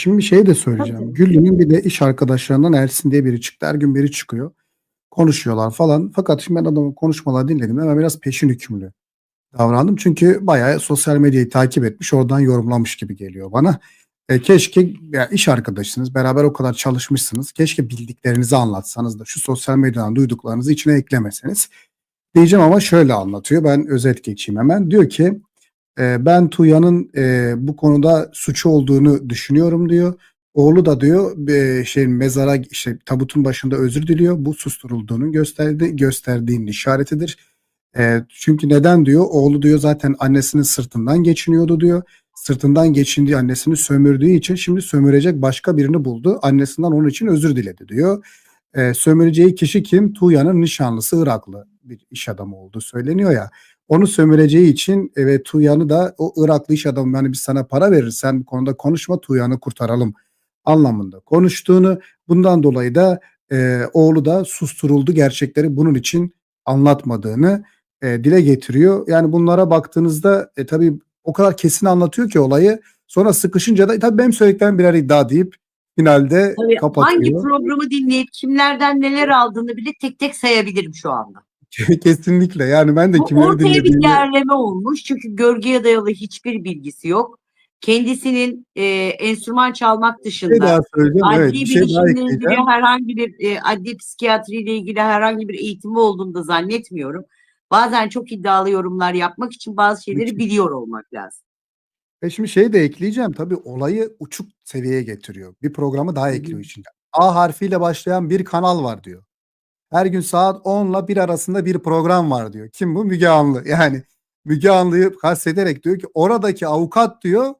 Şimdi bir şey de söyleyeceğim. Tabii. Güllü'nün bir de iş arkadaşlarından Ersin diye biri çıktı. Her gün biri çıkıyor. Konuşuyorlar falan. Fakat şimdi ben adamın konuşmaları dinledim. Hemen biraz peşin hükümlü davrandım. Çünkü bayağı sosyal medyayı takip etmiş. Oradan yorumlamış gibi geliyor bana. E, keşke ya iş arkadaşsınız. Beraber o kadar çalışmışsınız. Keşke bildiklerinizi anlatsanız da şu sosyal medyadan duyduklarınızı içine eklemeseniz. Diyeceğim ama şöyle anlatıyor. Ben özet geçeyim hemen. Diyor ki e, ben Tuya'nın e, bu konuda suçu olduğunu düşünüyorum diyor. Oğlu da diyor e, şeyin mezara işte tabutun başında özür diliyor. Bu susturulduğunu gösterdi gösterdiğinin işaretidir. E, çünkü neden diyor? Oğlu diyor zaten annesinin sırtından geçiniyordu diyor. Sırtından geçindiği annesini sömürdüğü için şimdi sömürecek başka birini buldu. Annesinden onun için özür diledi diyor. E, sömüreceği kişi kim? Tuğya'nın nişanlısı Iraklı bir iş adamı olduğu söyleniyor ya. Onu sömüreceği için e, ve Tuğyan'ı da o Iraklı iş adamı yani biz sana para veririz sen bu konuda konuşma Tuğyan'ı kurtaralım anlamında konuştuğunu bundan dolayı da e, oğlu da susturuldu gerçekleri bunun için anlatmadığını e, dile getiriyor. Yani bunlara baktığınızda e, tabii o kadar kesin anlatıyor ki olayı sonra sıkışınca da tabii benim söylediklerim birer iddia deyip finalde Tabii kapatıyor. hangi programı dinleyip kimlerden neler aldığını bile tek tek sayabilirim şu anda. Kesinlikle yani ben de Bu kimleri ortaya bir derleme olmuş çünkü görgüye dayalı hiçbir bilgisi yok. Kendisinin e, enstrüman çalmak şey dışında daha söyleyeceğim. adli Evet bir şey ilgili herhangi bir e, adli psikiyatriyle ilgili herhangi bir eğitimi olduğunu da zannetmiyorum. Bazen çok iddialı yorumlar yapmak için bazı şeyleri biliyor olmak lazım. Ve şimdi şey de ekleyeceğim tabii olayı uçuk seviyeye getiriyor. Bir programı daha ekliyor içinde. A harfiyle başlayan bir kanal var diyor. Her gün saat 10 ile 1 arasında bir program var diyor. Kim bu? Müge Anlı. Yani Müge Anlı'yı kastederek diyor ki oradaki avukat diyor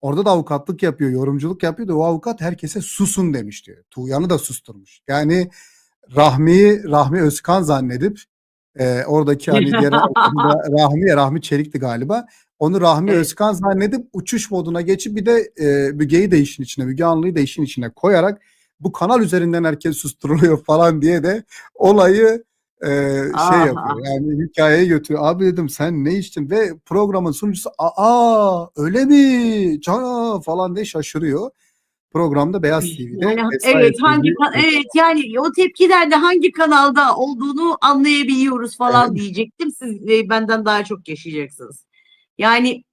orada da avukatlık yapıyor, yorumculuk yapıyor da o avukat herkese susun demiş diyor. Tuğyan'ı da susturmuş. Yani Rahmi'yi Rahmi Özkan zannedip e, oradaki hani diğer Rahmi ya Rahmi Çelik'ti galiba. Onu Rahmi Evet. Özkan zannedip uçuş moduna geçip bir de e, Müge'yi de işin içine, Müge Anlı'yı da işin içine koyarak bu kanal üzerinden herkes susturuluyor falan diye de olayı e, şey Aha. yapıyor. Yani hikayeye götürüyor. Abi dedim sen ne içtin ve programın sunucusu aa öyle mi? Cana falan diye şaşırıyor. Programda Beyaz TV'de Yani evet hangi TV evet yani o tepkiden de hangi kanalda olduğunu anlayabiliyoruz falan Evet. diyecektim. Siz e, benden daha çok yaşayacaksınız. Yani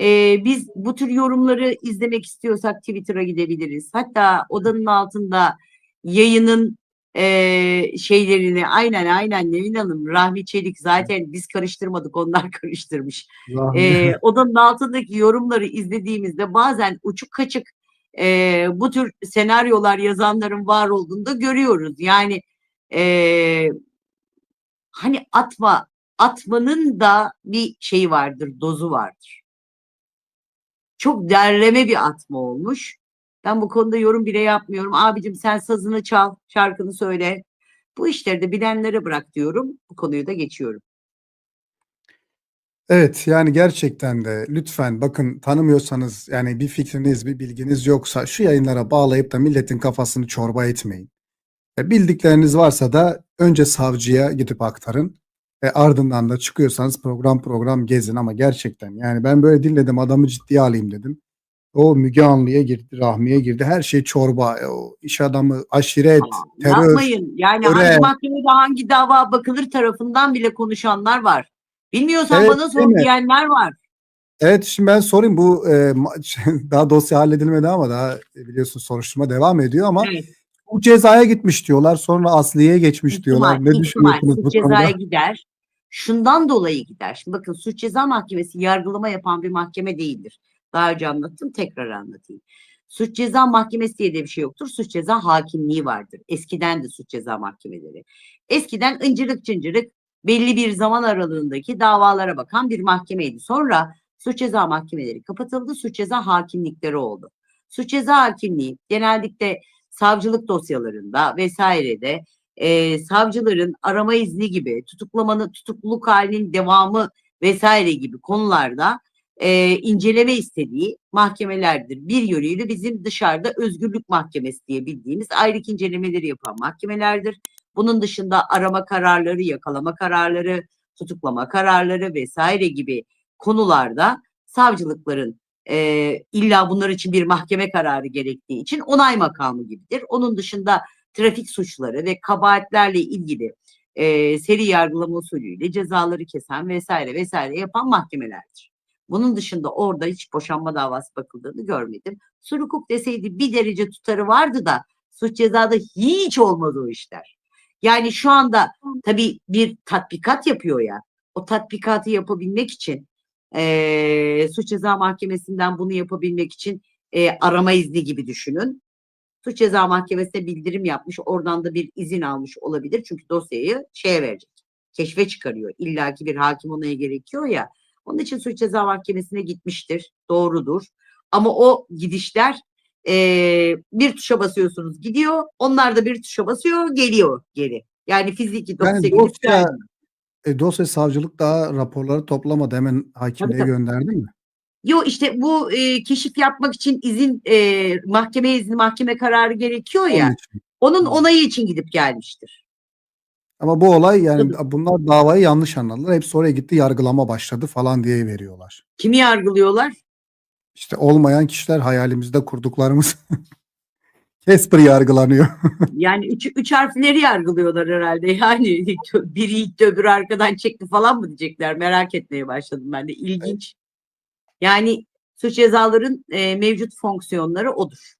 e, biz bu tür yorumları izlemek istiyorsak Twitter'a gidebiliriz. Hatta odanın altında yayının e, şeylerini aynen aynen Nevin Hanım, Rahmi Çelik zaten biz karıştırmadık onlar karıştırmış. Rahmi- E, odanın altındaki yorumları izlediğimizde bazen uçuk kaçık e, bu tür senaryolar yazanların var olduğunu da görüyoruz. Yani e, hani atma atmanın da bir şeyi vardır, dozu vardır. Çok derleme bir atma olmuş. Ben bu konuda yorum bile yapmıyorum. Abicim sen sazını çal, şarkını söyle. Bu işleri de bilenlere bırak diyorum. Bu konuyu da geçiyorum. Evet yani gerçekten de lütfen bakın tanımıyorsanız yani bir fikriniz bir bilginiz yoksa şu yayınlara bağlayıp da milletin kafasını çorba etmeyin. E, bildikleriniz varsa da önce savcıya gidip aktarın. E, ardından da çıkıyorsanız program program gezin ama gerçekten yani ben böyle dinledim adamı ciddiye alayım dedim. O Müge Anlı'ya girdi, Rahmi'ye girdi. Her şey çorba. E, o iş adamı, aşiret, terör. Yapmayın. Yani töre. hangi mahkemede hangi dava bakılır tarafından bile konuşanlar var. Bilmiyorsan Evet, bana değil sor mi? diyenler var. Evet şimdi ben sorayım bu e, ma- daha dosya halledilmedi ama daha e, biliyorsun soruşturma devam ediyor ama Evet. bu cezaya gitmiş diyorlar sonra asliye geçmiş diyorlar. İhtimal, Ne ihtimal. düşünüyorsunuz bu Suç cezaya konuda? gider. Şundan dolayı gider. Şimdi bakın suç ceza mahkemesi yargılama yapan bir mahkeme değildir. Daha önce anlattım tekrar anlatayım. Suç ceza mahkemesi diye de bir şey yoktur. Suç ceza hakimliği vardır. Eskiden de suç ceza mahkemeleri. Eskiden ıncırık çıncırık belli bir zaman aralığındaki davalara bakan bir mahkemeydi. Sonra suç ceza mahkemeleri kapatıldı. Suç ceza hakimlikleri oldu. Suç ceza hakimliği genellikle savcılık dosyalarında vesairede e, savcıların arama izni gibi tutuklamanın tutukluluk halinin devamı vesaire gibi konularda e, inceleme istediği mahkemelerdir. Bir yönüyle bizim dışarıda özgürlük mahkemesi diye bildiğimiz ayrık incelemeleri yapan mahkemelerdir. Bunun dışında arama kararları, yakalama kararları, tutuklama kararları vesaire gibi konularda savcılıkların e, illa bunlar için bir mahkeme kararı gerektiği için onay makamı gibidir. Onun dışında trafik suçları ve kabahatlerle ilgili e, seri yargılama usulüyle cezaları kesen vesaire vesaire yapan mahkemelerdir. Bunun dışında orada hiç boşanma davası bakıldığını görmedim. Sur hukuk deseydi bir derece tutarı vardı da suç cezada hiç olmadı o işler. Yani şu anda tabii bir tatbikat yapıyor ya. O tatbikatı yapabilmek için eee suç ceza mahkemesinden bunu yapabilmek için eee, arama izni gibi düşünün. Suç ceza mahkemesine bildirim yapmış. Oradan da bir izin almış olabilir. Çünkü dosyayı şeye verecek. Keşfe çıkarıyor. İlla ki bir hakim onaya gerekiyor ya. Onun için suç ceza mahkemesine gitmiştir. Doğrudur. Ama o gidişler eee, bir tuşa basıyorsunuz gidiyor. Onlar da bir tuşa basıyor geliyor geri. Yani fiziki dosya Yani dosya gelmiyor. e, dosya savcılık daha raporları toplamadı. Hemen hakimliğe gönderdi mi? Yo işte bu e, keşif yapmak için izin e, mahkeme izni mahkeme kararı gerekiyor ya. Onun. Onun onayı için gidip gelmiştir. Ama bu olay yani bunlar davayı yanlış anladılar. Hepsi oraya gitti yargılama başladı falan diye veriyorlar. Kimi yargılıyorlar? İşte olmayan kişiler hayalimizde kurduklarımız Casper yargılanıyor. Yani üç, üç harfleri yargılıyorlar herhalde. Yani biri itti öbürü arkadan çekti falan mı diyecekler. Merak etmeye başladım ben de. İlginç. Yani suç cezaların e, mevcut fonksiyonları odur.